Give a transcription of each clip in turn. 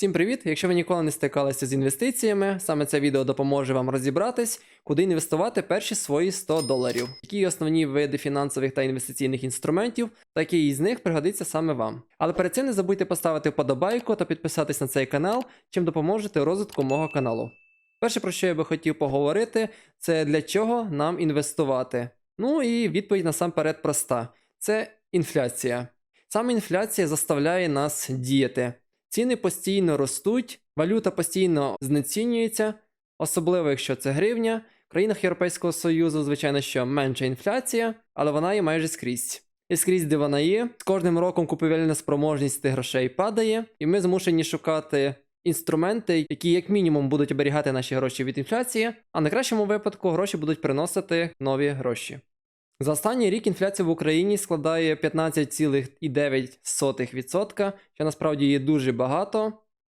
Всім привіт! Якщо ви ніколи не стикалися з інвестиціями, саме це відео допоможе вам розібратись, куди інвестувати перші свої 100 доларів, які основні види фінансових та інвестиційних інструментів, та який із них пригодиться саме вам. Але перед цим не забудьте поставити вподобайку та підписатись на цей канал, чим допоможете розвитку мого каналу. Перше, про що я би хотів поговорити, це для чого нам інвестувати. Ну і відповідь насамперед проста: це інфляція. Саме інфляція заставляє нас діяти. Ціни постійно ростуть, валюта постійно знецінюється, особливо якщо це гривня. В країнах Європейського Союзу, звичайно, що менша інфляція, але вона є майже скрізь. І скрізь, де вона є, з кожним роком купівельна спроможність тих грошей падає, і ми змушені шукати інструменти, які як мінімум будуть оберігати наші гроші від інфляції, а на кращому випадку гроші будуть приносити нові гроші. За останній рік інфляція в Україні складає 15,9%, що насправді є дуже багато.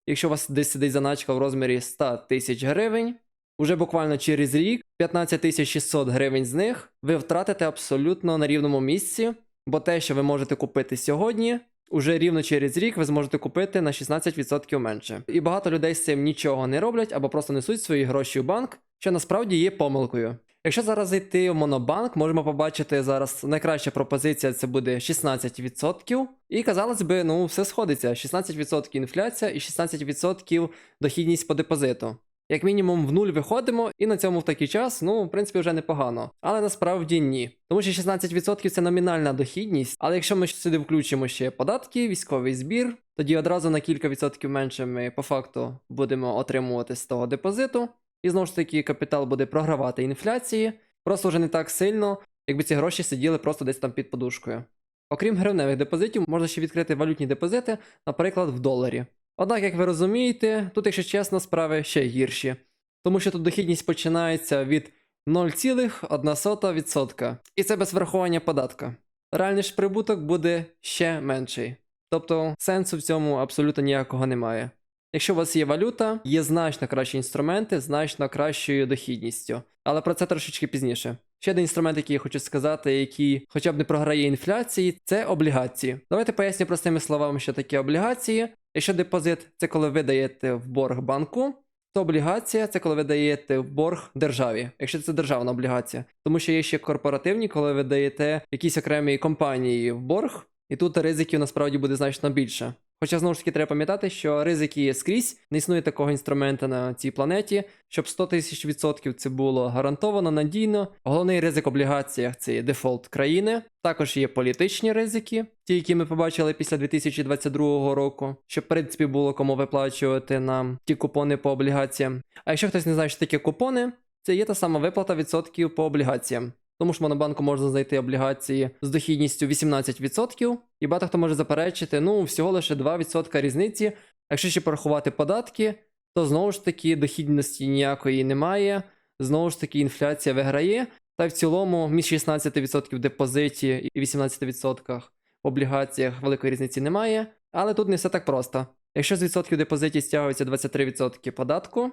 Якщо у вас десь сидить заначка в розмірі 100 тисяч гривень, уже буквально через рік 15 600 гривень з них ви втратите абсолютно на рівному місці, бо те, що ви можете купити сьогодні, уже рівно через рік ви зможете купити на 16% менше. І багато людей з цим нічого не роблять або просто несуть свої гроші в банк, що насправді є помилкою. Якщо зараз зайти в Монобанк, можемо побачити зараз найкраща пропозиція це буде 16%. І казалось би, ну все сходиться: 16% інфляція і 16% дохідність по депозиту. Як мінімум в нуль виходимо, і на цьому в такий час, ну, в принципі, вже непогано. Але насправді ні. Тому що 16% це номінальна дохідність, але якщо ми сюди включимо ще податки, військовий збір, тоді одразу на кілька відсотків менше ми по факту будемо отримувати з того депозиту. І знову ж таки, капітал буде програвати інфляції, просто вже не так сильно, якби ці гроші сиділи просто десь там під подушкою. Окрім гривневих депозитів, можна ще відкрити валютні депозити, наприклад, в доларі. Однак, як ви розумієте, тут, якщо чесно, справи ще гірші, тому що тут дохідність починається від 0,1%, і це без врахування податка. Реальний ж прибуток буде ще менший. Тобто сенсу в цьому абсолютно ніякого немає. Якщо у вас є валюта, є значно кращі інструменти, значно кращою дохідністю. Але про це трошечки пізніше. Ще один інструмент, який я хочу сказати, який хоча б не програє інфляції, це облігації. Давайте поясню простими словами, що таке облігації. Якщо депозит це коли ви даєте в борг банку, то облігація це коли ви даєте в борг державі, якщо це державна облігація. Тому що є ще корпоративні, коли ви даєте якійсь окремій компанії в борг, і тут ризиків насправді буде значно більше. Хоча знову ж таки треба пам'ятати, що ризики є скрізь, не існує такого інструмента на цій планеті, щоб 100 тисяч відсотків це було гарантовано, надійно. Головний ризик облігаціях це є дефолт країни. Також є політичні ризики, ті, які ми побачили після 2022 року, що в принципі було кому виплачувати нам ті купони по облігаціям. А якщо хтось не знає, що таке купони, це є та сама виплата відсотків по облігаціям. Тому що монобанку можна знайти облігації з дохідністю 18%, і багато хто може заперечити, ну, всього лише 2% різниці. Якщо ще порахувати податки, то знову ж таки дохідності ніякої немає, знову ж таки інфляція виграє. Та в цілому між 16% в депозиті і 18% в облігаціях великої різниці немає. Але тут не все так просто. Якщо з відсотків депозитів стягується 23% податку,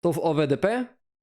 то в ОВДП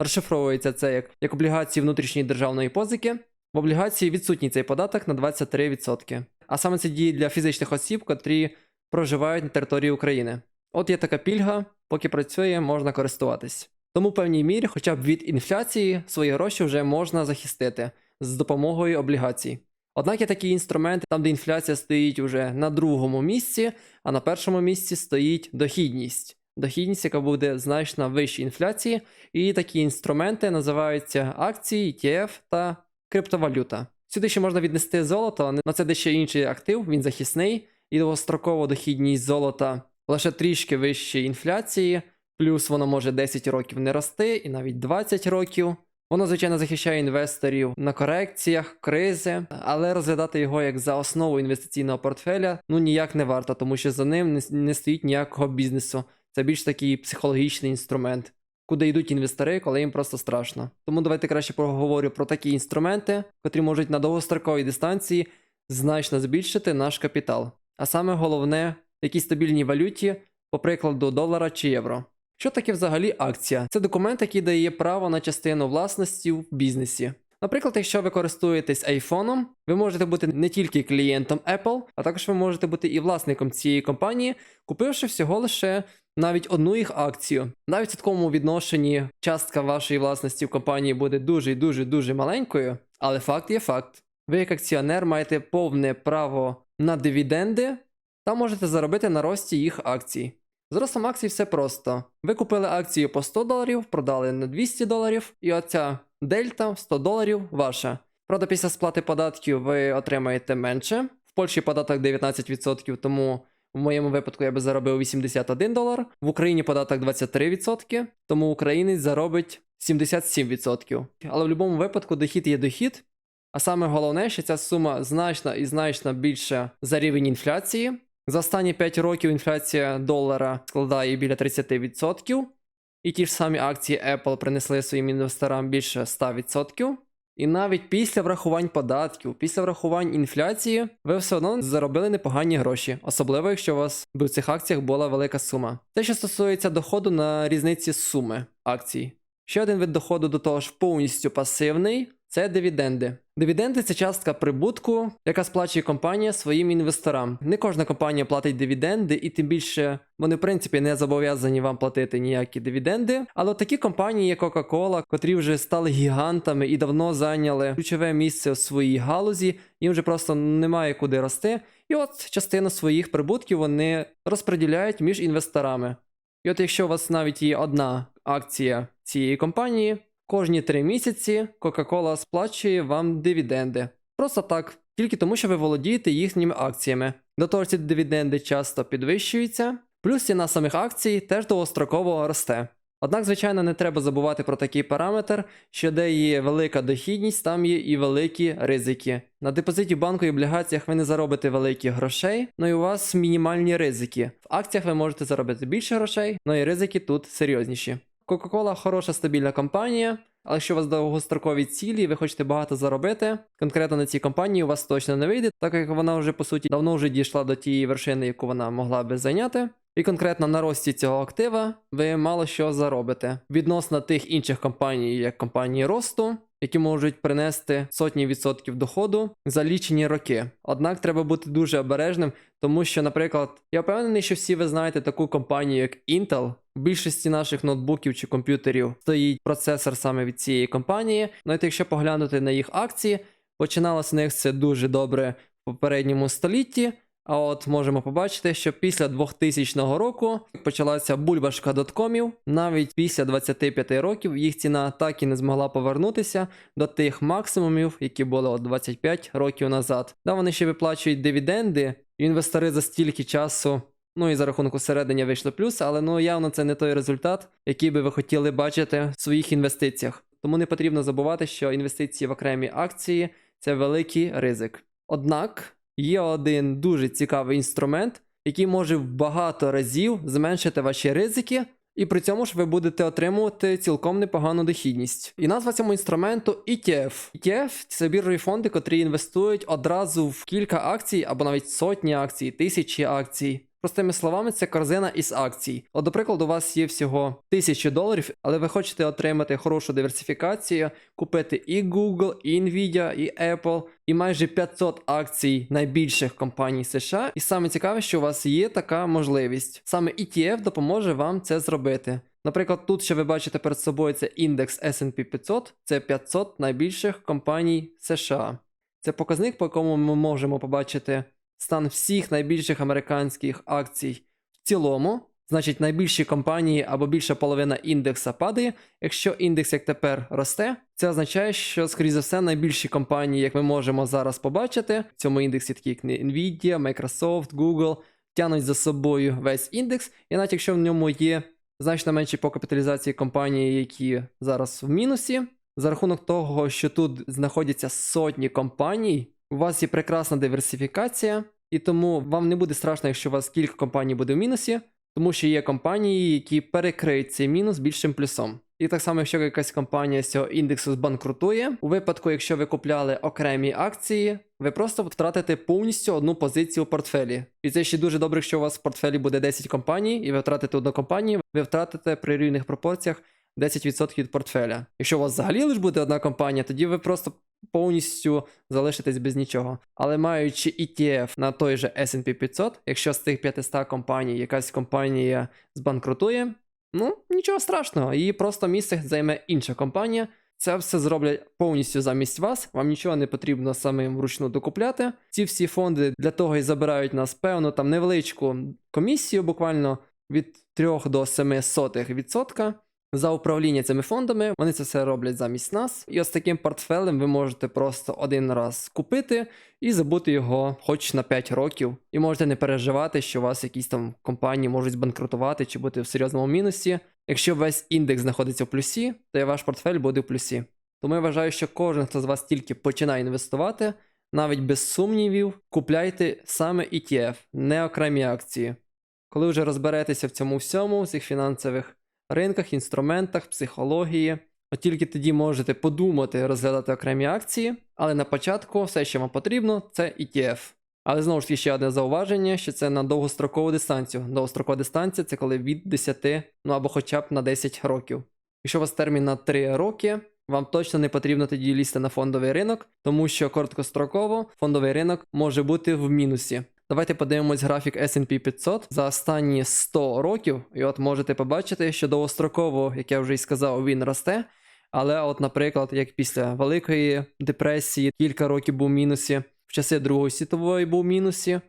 розшифровується це як, як облігації внутрішньої державної позики. В облігації відсутній цей податок на 23%. А саме це діє для фізичних осіб, котрі проживають на території України. От є така пільга, поки працює, можна користуватись. Тому в певній мірі, хоча б від інфляції, свої гроші вже можна захистити з допомогою облігацій. Однак є такі інструменти, там де інфляція стоїть уже на другому місці, а на першому місці стоїть дохідність. Дохідність, яка буде значно вище інфляції, і такі інструменти називаються акції, ETF та криптовалюта. Сюди ще можна віднести золото, але це дещо інший актив, він захисний, і довгострокова дохідність золота лише трішки вище інфляції, плюс воно може 10 років не рости, і навіть 20 років. Воно, звичайно, захищає інвесторів на корекціях, кризи, але розглядати його як за основу інвестиційного портфеля ну ніяк не варто, тому що за ним не стоїть ніякого бізнесу. Це більш такий психологічний інструмент, куди йдуть інвестори, коли їм просто страшно. Тому давайте краще поговорю про такі інструменти, котрі можуть на довгостроковій дистанції значно збільшити наш капітал. А саме головне, в якій стабільній валюті, по прикладу долара чи євро. Що таке взагалі акція? Це документ, який дає право на частину власності в бізнесі. Наприклад, якщо ви користуєтесь айфоном, ви можете бути не тільки клієнтом Apple, а також ви можете бути і власником цієї компанії, купивши всього лише навіть одну їх акцію. Навіть в такому відношенні частка вашої власності в компанії буде дуже і дуже дуже маленькою, але факт є факт. Ви як акціонер маєте повне право на дивіденди та можете заробити на рості їх акцій. З ростом акцій все просто. Ви купили акцію по 100 доларів, продали на 200 доларів, і оця дельта 100 доларів ваша. Правда, після сплати податків ви отримаєте менше. В Польщі податок 19%, тому в моєму випадку я би заробив 81 долар. В Україні податок 23%, тому українець заробить 77%. Але в будь-якому випадку дохід є дохід. А саме головне, що ця сума значно і значно більша за рівень інфляції. За останні 5 років інфляція долара складає біля 30%. І ті ж самі акції Apple принесли своїм інвесторам більше 100%. І навіть після врахувань податків, після врахувань інфляції, ви все одно заробили непогані гроші, особливо якщо у вас в цих акціях була велика сума. Те, що стосується доходу на різниці суми акцій. Ще один вид доходу до того ж повністю пасивний це дивіденди. Дивіденди це частка прибутку, яка сплачує компанія своїм інвесторам. Не кожна компанія платить дивіденди, і тим більше вони, в принципі, не зобов'язані вам платити ніякі дивіденди. Але такі компанії, як Coca-Cola, котрі вже стали гігантами і давно зайняли ключове місце у своїй галузі, їм вже просто немає куди рости. І от частину своїх прибутків вони розподіляють між інвесторами. І от якщо у вас навіть є одна акція цієї компанії, кожні три місяці Coca-Cola сплачує вам дивіденди. Просто так, тільки тому, що ви володієте їхніми акціями. До того ці дивіденди часто підвищуються, плюс ціна самих акцій теж довгостроково росте. Однак, звичайно, не треба забувати про такий параметр, що де є велика дохідність, там є і великі ризики. На депозиті банку і облігаціях ви не заробите великі грошей, але і у вас мінімальні ризики. В акціях ви можете заробити більше грошей, але і ризики тут серйозніші. Coca-Cola хороша стабільна компанія, але якщо у вас довгострокові цілі ви хочете багато заробити, конкретно на цій компанії у вас точно не вийде, так як вона вже по суті давно вже дійшла до тієї вершини, яку вона могла би зайняти. І конкретно на рості цього актива ви мало що заробите відносно тих інших компаній, як компанії росту, які можуть принести сотні відсотків доходу за лічені роки. Однак треба бути дуже обережним, тому що, наприклад, я впевнений, що всі ви знаєте таку компанію, як Intel. В більшості наших ноутбуків чи комп'ютерів стоїть процесор саме від цієї компанії. Ну і якщо поглянути на їх акції, починалося в них це дуже добре в попередньому столітті. А от можемо побачити, що після 2000 року почалася бульбашка доткомів. Навіть після 25 років їх ціна так і не змогла повернутися до тих максимумів, які були от 25 років назад. Да, вони ще виплачують дивіденди, інвестори за стільки часу. Ну і за рахунок усередині вийшли плюс, але ну явно це не той результат, який би ви хотіли бачити в своїх інвестиціях. Тому не потрібно забувати, що інвестиції в окремі акції це великий ризик. Однак є один дуже цікавий інструмент, який може в багато разів зменшити ваші ризики, і при цьому ж ви будете отримувати цілком непогану дохідність. І назва цьому інструменту ETF. ETF – це біржові фонди, котрі інвестують одразу в кілька акцій або навіть сотні акцій, тисячі акцій. Простими словами, це корзина із акцій. От, до прикладу, у вас є всього 1000 доларів, але ви хочете отримати хорошу диверсифікацію, купити і Google, і Nvidia, і Apple, і майже 500 акцій найбільших компаній США. І саме цікаве, що у вас є така можливість. Саме ETF допоможе вам це зробити. Наприклад, тут ще ви бачите перед собою це індекс SP 500, це 500 найбільших компаній США. Це показник, по якому ми можемо побачити стан всіх найбільших американських акцій в цілому. Значить, найбільші компанії або більша половина індекса падає. Якщо індекс як тепер росте, це означає, що, скоріше за все, найбільші компанії, як ми можемо зараз побачити, в цьому індексі, такі як Nvidia, Microsoft, Google, тянуть за собою весь індекс, і навіть якщо в ньому є значно менші по капіталізації компанії, які зараз в мінусі, за рахунок того, що тут знаходяться сотні компаній, у вас є прекрасна диверсифікація, і тому вам не буде страшно, якщо у вас кілька компаній буде в мінусі, тому що є компанії, які перекриють цей мінус більшим плюсом. І так само, якщо якась компанія з цього індексу збанкрутує, у випадку, якщо ви купляли окремі акції, ви просто втратите повністю одну позицію в портфелі. І це ще дуже добре, якщо у вас в портфелі буде 10 компаній, і ви втратите одну компанію, ви втратите при рівних пропорціях 10% від портфеля. Якщо у вас взагалі лише буде одна компанія, тоді ви просто повністю залишитись без нічого. Але маючи ETF на той же S&P 500, якщо з тих 500 компаній якась компанія збанкрутує, ну нічого страшного, її просто місце займе інша компанія. Це все зроблять повністю замість вас. Вам нічого не потрібно самим вручну докупляти. Ці всі фонди для того і забирають нас певну там невеличку комісію, буквально від 3 до 7 сотих відсотка за управління цими фондами. Вони це все роблять замість нас. І ось таким портфелем ви можете просто один раз купити і забути його хоч на 5 років. І можете не переживати, що у вас якісь там компанії можуть збанкрутувати чи бути в серйозному мінусі. Якщо весь індекс знаходиться в плюсі, то і ваш портфель буде в плюсі. Тому я вважаю, що кожен, хто з вас тільки починає інвестувати, навіть без сумнівів, купляйте саме ETF, не окремі акції. Коли вже розберетеся в цьому всьому, в цих фінансових ринках, інструментах, психології, от тільки тоді можете подумати розглядати окремі акції, але на початку все, що вам потрібно, це ETF. Але знову ж таки ще одне зауваження, що це на довгострокову дистанцію. Довгострокова дистанція це коли від 10, ну або хоча б на 10 років. Якщо у вас термін на 3 роки, вам точно не потрібно тоді лізти на фондовий ринок, тому що короткостроково фондовий ринок може бути в мінусі. Давайте подивимось графік S&P 500 за останні 100 років, і от можете побачити, що довгостроково, як я вже й сказав, він росте. Але, от, наприклад, як після Великої депресії кілька років був в мінусі, в часи Другої світової був в мінусі,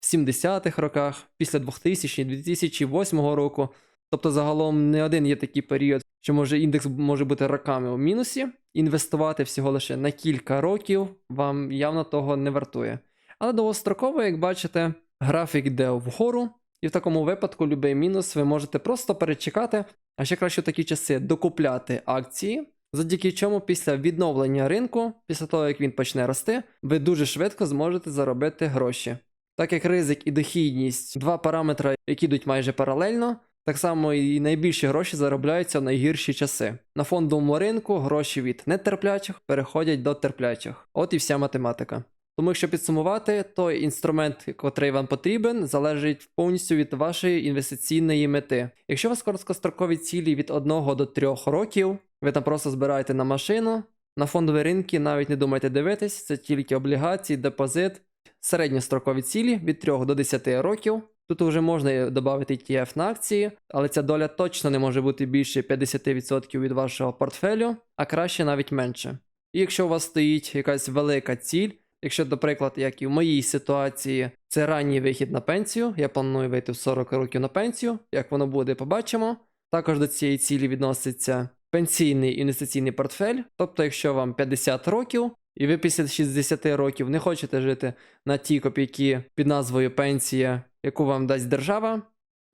в 70-х роках, після 2000-2008 року. Тобто, загалом не один є такий період, що може індекс може бути роками у мінусі. Інвестувати всього лише на кілька років вам явно того не вартує. Але довгостроково, як бачите, графік йде вгору, і в такому випадку будь-який мінус ви можете просто перечекати, а ще краще в такі часи докупляти акції, завдяки чому після відновлення ринку, після того як він почне рости, ви дуже швидко зможете заробити гроші. Так як ризик і дохідність два параметри, які йдуть майже паралельно, так само і найбільші гроші заробляються в найгірші часи. На фондовому ринку гроші від нетерплячих переходять до терплячих. От і вся математика. Тому, якщо підсумувати, той інструмент, котрий вам потрібен, залежить повністю від вашої інвестиційної мети. Якщо у вас короткострокові цілі від 1 до 3 років, ви там просто збираєте на машину, на фондові ринки навіть не думайте дивитись, це тільки облігації, депозит, середньострокові цілі від 3 до 10 років. Тут вже можна додати ETF на акції, але ця доля точно не може бути більше 50% від вашого портфелю, а краще навіть менше. І якщо у вас стоїть якась велика ціль, Якщо, наприклад, як і в моїй ситуації, це ранній вихід на пенсію, я планую вийти в 40 років на пенсію. Як воно буде, побачимо. Також до цієї цілі відноситься пенсійний інвестиційний портфель. Тобто, якщо вам 50 років, і ви після 60 років не хочете жити на ті копійки під назвою пенсія, яку вам дасть держава,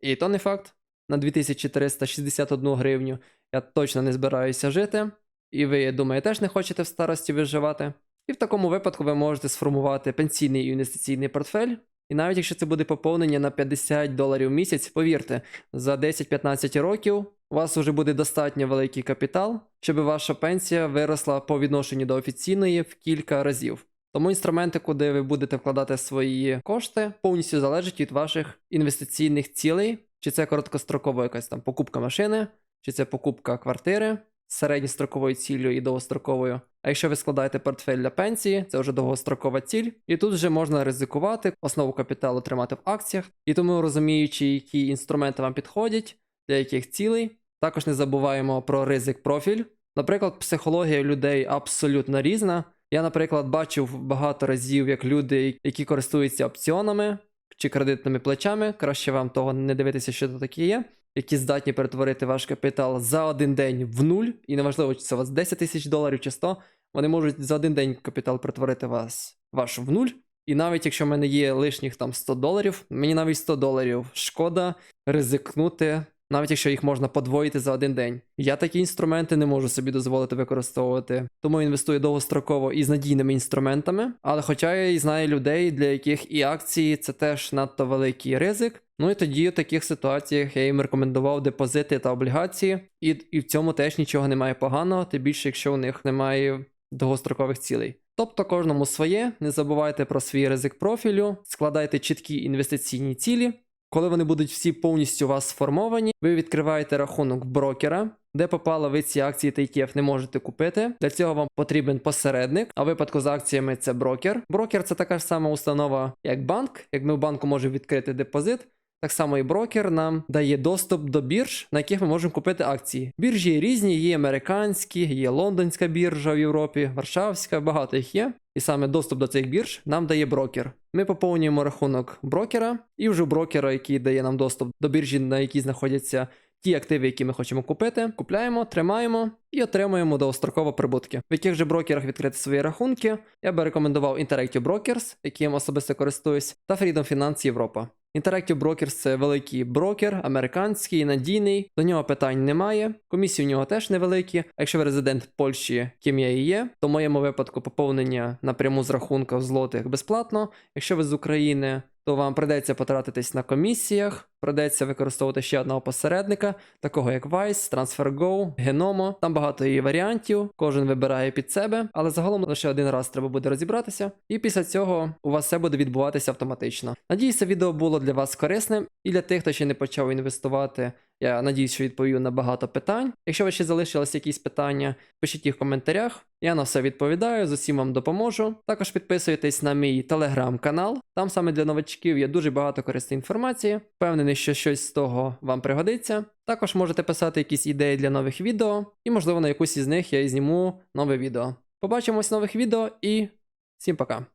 і то не факт, на 2361 гривню я точно не збираюся жити. І ви, я думаю, теж не хочете в старості виживати. І в такому випадку ви можете сформувати пенсійний інвестиційний портфель. І навіть якщо це буде поповнення на 50 доларів в місяць, повірте, за 10-15 років у вас вже буде достатньо великий капітал, щоб ваша пенсія виросла по відношенню до офіційної в кілька разів. Тому інструменти, куди ви будете вкладати свої кошти, повністю залежать від ваших інвестиційних цілей, чи це короткострокова якась там покупка машини, чи це покупка квартири, середньостроковою ціллю і довгостроковою. А якщо ви складаєте портфель для пенсії, це вже довгострокова ціль, і тут вже можна ризикувати, основу капіталу тримати в акціях, і тому розуміючи, які інструменти вам підходять, для яких цілей. Також не забуваємо про ризик профіль. Наприклад, психологія людей абсолютно різна. Я, наприклад, бачив багато разів, як люди, які користуються опціонами чи кредитними плечами, краще вам того не дивитися, що це таке є які здатні перетворити ваш капітал за один день в нуль, і неважливо, чи це у вас 10 тисяч доларів чи 100, вони можуть за один день капітал перетворити вас ваш в нуль. І навіть якщо в мене є лишніх там 100 доларів, мені навіть 100 доларів шкода ризикнути навіть якщо їх можна подвоїти за один день. Я такі інструменти не можу собі дозволити використовувати, тому інвестую довгостроково і з надійними інструментами. Але хоча я і знаю людей, для яких і акції це теж надто великий ризик. Ну і тоді в таких ситуаціях я їм рекомендував депозити та облігації, і, і в цьому теж нічого немає поганого, тим більше, якщо у них немає довгострокових цілей. Тобто кожному своє, не забувайте про свій ризик профілю, складайте чіткі інвестиційні цілі. Коли вони будуть всі повністю у вас сформовані, ви відкриваєте рахунок брокера, де попало, ви ці акції та ETF не можете купити. Для цього вам потрібен посередник. А в випадку з акціями це брокер. Брокер це така ж сама установа, як банк. Як ми в банку можемо відкрити депозит. Так само і брокер нам дає доступ до бірж, на яких ми можемо купити акції. Біржі різні, є американські, є лондонська біржа в Європі, Варшавська, багато їх є. І саме доступ до цих бірж нам дає брокер. Ми поповнюємо рахунок брокера, і вже брокера, який дає нам доступ до біржі, на якій знаходяться ті активи, які ми хочемо купити, купляємо, тримаємо і отримуємо довгостроково прибутки. В яких же брокерах відкрити свої рахунки, я би рекомендував Interactive Brokers, яким особисто користуюсь, та Freedom Finance Європа. Interactive Brokers – це великий брокер, американський, надійний, до нього питань немає. Комісії у нього теж невеликі. А якщо ви резидент Польщі, ким я і є, то в моєму випадку поповнення напряму з рахунка в злотих безплатно. Якщо ви з України, то вам придеться потратитись на комісіях, придеться використовувати ще одного посередника, такого як Vice, TransferGo, Genomo. Там багато її варіантів, кожен вибирає під себе, але загалом лише один раз треба буде розібратися, і після цього у вас все буде відбуватися автоматично. Надіюся, відео було для вас корисним і для тих, хто ще не почав інвестувати. Я надіюсь, що відповів на багато питань. Якщо ви ще залишились якісь питання, пишіть їх в коментарях. Я на все відповідаю, з усім вам допоможу. Також підписуйтесь на мій телеграм-канал. Там саме для новачків є дуже багато корисної інформації. Впевнений, що щось з того вам пригодиться. Також можете писати якісь ідеї для нових відео, і, можливо, на якусь із них я і зніму нове відео. Побачимось нових відео і всім пока!